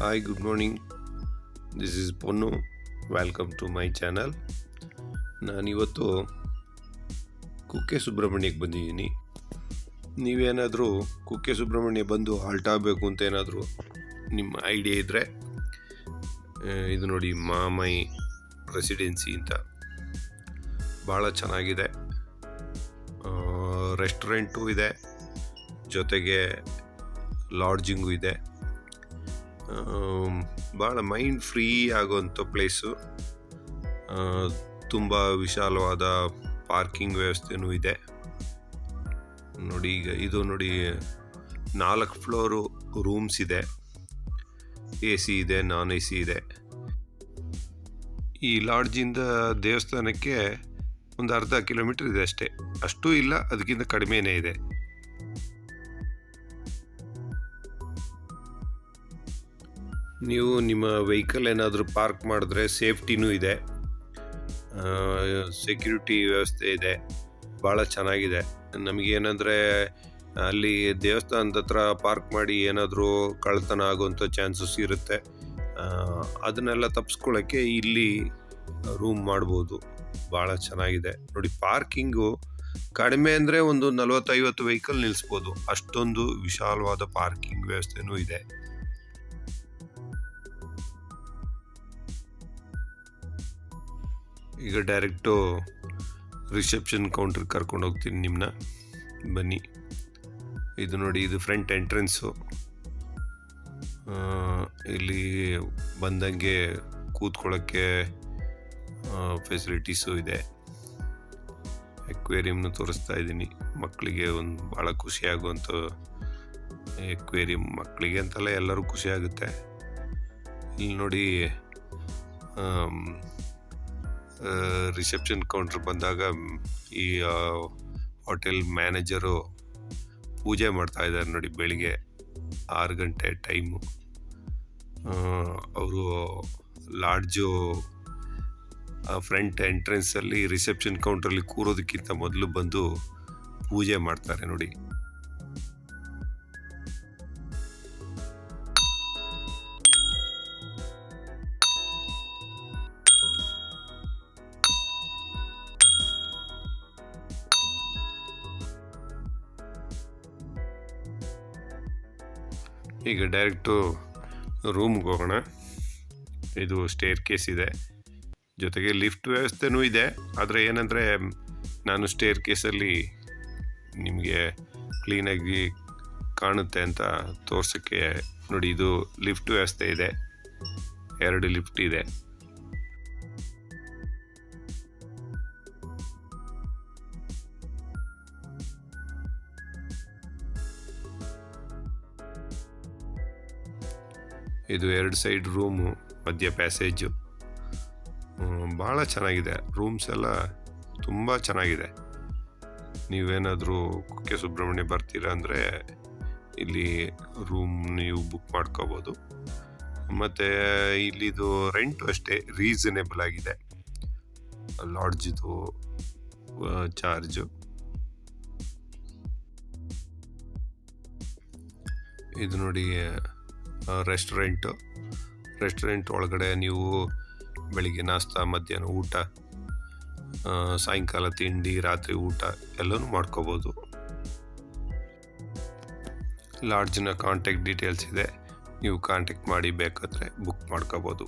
Hi good morning this is Ponnu welcome to my channel ನಾನಿವತ್ತು ಕುಕ್ಕೆ ಸುಬ್ರಹ್ಮಣ್ಯಕ್ಕೆ ಬಂದಿದ್ದೀನಿ. ನೀವೇನಾದರೂ ಕುಕ್ಕೆ ಸುಬ್ರಹ್ಮಣ್ಯ ಬಂದು ಹಾಲ್ಟ್ ಆಗಬೇಕು ಅಂತ ಏನಾದರೂ ನಿಮ್ಮ ಐಡಿಯಾ ಇದ್ದರೆ ಇದು ನೋಡಿ, ಮಾಮೈ ರೆಸಿಡೆನ್ಸಿ ಅಂತ. ಭಾಳ ಚೆನ್ನಾಗಿದೆ. ರೆಸ್ಟೋರೆಂಟು ಇದೆ. ಜೊತೆಗೆ ಲಾಡ್ಜಿಂಗು ಇದೆ. ಭಾಳ ಮೈಂಡ್ ಫ್ರೀ ಆಗುವಂಥ ಪ್ಲೇಸು ತುಂಬ ವಿಶಾಲವಾದ ಪಾರ್ಕಿಂಗ್ ವ್ಯವಸ್ಥೆನೂ ಇದೆ. ನೋಡಿ ಈಗ ಇದು ನೋಡಿ ನಾಲ್ಕು ಫ್ಲೋರು ರೂಮ್ಸ್ ಇದೆ. ಎ ಸಿ ಇದೆ ನಾನ್ ಎ ಸಿ ಇದೆ. ಈ ಲಾಡ್ಜಿಂದ ದೇವಸ್ಥಾನಕ್ಕೆ ಒಂದು ಅರ್ಧ ಕಿಲೋಮೀಟರ್ ಇದೆ ಅಷ್ಟೇ. ಅಷ್ಟೂ ಇಲ್ಲ, ಅದಕ್ಕಿಂತ ಕಡಿಮೆನೇ ಇದೆ. ನೀವು ನಿಮ್ಮ ವೆಹಿಕಲ್ ಏನಾದರೂ ಪಾರ್ಕ್ ಮಾಡಿದ್ರೆ ಸೇಫ್ಟಿನೂ ಇದೆ. ಸೆಕ್ಯೂರಿಟಿ ವ್ಯವಸ್ಥೆ ಇದೆ. ಭಾಳ ಚೆನ್ನಾಗಿದೆ. ನಮಗೇನಂದರೆ ಅಲ್ಲಿ ದೇವಸ್ಥಾನದ ಹತ್ರ ಪಾರ್ಕ್ ಮಾಡಿ ಏನಾದರೂ ಕಳ್ತನ ಆಗುವಂಥ ಚಾನ್ಸಸ್ ಇರುತ್ತೆ. ಅದನ್ನೆಲ್ಲ ತಪ್ಪಿಸ್ಕೊಳ್ಳೋಕ್ಕೆ ಇಲ್ಲಿ ರೂಮ್ ಮಾಡ್ಬೋದು. ಭಾಳ ಚೆನ್ನಾಗಿದೆ. ನೋಡಿ, ಪಾರ್ಕಿಂಗು ಕಡಿಮೆ ಅಂದರೆ ಒಂದು ನಲವತ್ತೈವತ್ತು ವೆಹಿಕಲ್ ನಿಲ್ಲಿಸ್ಬೋದು ಅಷ್ಟೊಂದು ವಿಶಾಲವಾದ ಪಾರ್ಕಿಂಗ್ ವ್ಯವಸ್ಥೆನೂ ಇದೆ. ಈಗ ಡೈರೆಕ್ಟು ರಿಸೆಪ್ಷನ್ ಕೌಂಟ್ರಿಗೆ ಕರ್ಕೊಂಡು ಹೋಗ್ತೀನಿ ನಿಮ್ಮನ್ನ ಬನ್ನಿ. ಇದು ನೋಡಿ, ಇದು ಫ್ರಂಟ್ ಎಂಟ್ರೆನ್ಸು. ಇಲ್ಲಿ ಬಂದಂಗೆ ಕೂತ್ಕೊಳ್ಳೋಕ್ಕೆ ಫೆಸಿಲಿಟೀಸು ಇದೆ. ಎಕ್ವೇರಿಯಮ್ನು ತೋರಿಸ್ತಾ ಇದ್ದೀನಿ. ಮಕ್ಕಳಿಗೆ ಒಂದು ಭಾಳ ಖುಷಿಯಾಗುವಂಥ ಎಕ್ವೇರಿಯಮ್ ಮಕ್ಕಳಿಗೆ ಅಂತೆಲ್ಲ ಎಲ್ಲರೂ ಖುಷಿ ಆಗುತ್ತೆ. ಇಲ್ಲಿ ನೋಡಿ ರಿಸೆಪ್ಷನ್ ಕೌಂಟ್ರ್ ಬಂದಾಗ ಈ ಹೋಟೆಲ್ ಮ್ಯಾನೇಜರು ಪೂಜೆ ಮಾಡ್ತಾಯಿದ್ದಾರೆ ನೋಡಿ ಬೆಳಿಗ್ಗೆ ಆರು ಗಂಟೆ ಟೈಮು ಅವರು ಲಾಡ್ಜು ಫ್ರಂಟ್ ಎಂಟ್ರೆನ್ಸಲ್ಲಿ ರಿಸೆಪ್ಷನ್ ಕೌಂಟ್ರಲ್ಲಿ ಕೂರೋದಕ್ಕಿಂತ ಮೊದಲು ಬಂದು ಪೂಜೆ ಮಾಡ್ತಾರೆ ನೋಡಿ. ಈಗ ಡೈರೆಕ್ಟು ರೂಮ್ಗೆ ಹೋಗೋಣ. ಇದು ಸ್ಟೇರ್ ಕೇಸ್ ಇದೆ. ಜೊತೆಗೆ ಲಿಫ್ಟ್ ವ್ಯವಸ್ಥೆನೂ ಇದೆ. ಆದರೆ ಏನಂದರೆ, ನಾನು ಸ್ಟೇರ್ ಕೇಸಲ್ಲಿ ನಿಮಗೆ ಕ್ಲೀನಾಗಿ ಕಾಣುತ್ತೆ ಅಂತ ತೋರ್ಸೋಕ್ಕೆ ನೋಡಿ, ಇದು ಲಿಫ್ಟ್ ವ್ಯವಸ್ಥೆ ಇದೆ. ಎರಡು ಲಿಫ್ಟ್ ಇದೆ. ಇದು ಎರಡು ಸೈಡ್ ರೂಮು, ಮಧ್ಯ ಪ್ಯಾಸೇಜು. ಭಾಳ ಚೆನ್ನಾಗಿದೆ. ರೂಮ್ಸ್ ಎಲ್ಲ ತುಂಬ ಚೆನ್ನಾಗಿದೆ. ನೀವೇನಾದರೂ ಕುಕ್ಕೆ ಸುಬ್ರಹ್ಮಣ್ಯ ಬರ್ತೀರಾ ಅಂದರೆ ಇಲ್ಲಿ ರೂಮ್ ನೀವು ಬುಕ್ ಮಾಡ್ಕೋಬೋದು. ಮತ್ತು ಇಲ್ಲಿದು ರೆಂಟು ಅಷ್ಟೇ, ರೀಸನೇಬಲ್ ಆಗಿದೆ. ಲಾಡ್ಜಿದು ಚಾರ್ಜು. ಇದು ನೋಡಿ ರೆಸ್ಟೋರೆಂಟು ರೆಸ್ಟೋರೆಂಟ್ ಒಳಗಡೆ ನೀವು ಬೆಳಿಗ್ಗೆ ನಾಷ್ಟ ಮಧ್ಯಾಹ್ನ ಊಟ ಸಾಯಂಕಾಲ ತಿಂಡಿ, ರಾತ್ರಿ ಊಟ ಎಲ್ಲನೂ ಮಾಡ್ಕೋಬೋದು. ಲಾಡ್ಜಿನ ಕಾಂಟ್ಯಾಕ್ಟ್ ಡೀಟೇಲ್ಸ್ ಇದೆ. ನೀವು ಕಾಂಟ್ಯಾಕ್ಟ್ ಮಾಡಿ ಬೇಕಾದರೆ ಬುಕ್ ಮಾಡ್ಕೋಬೋದು.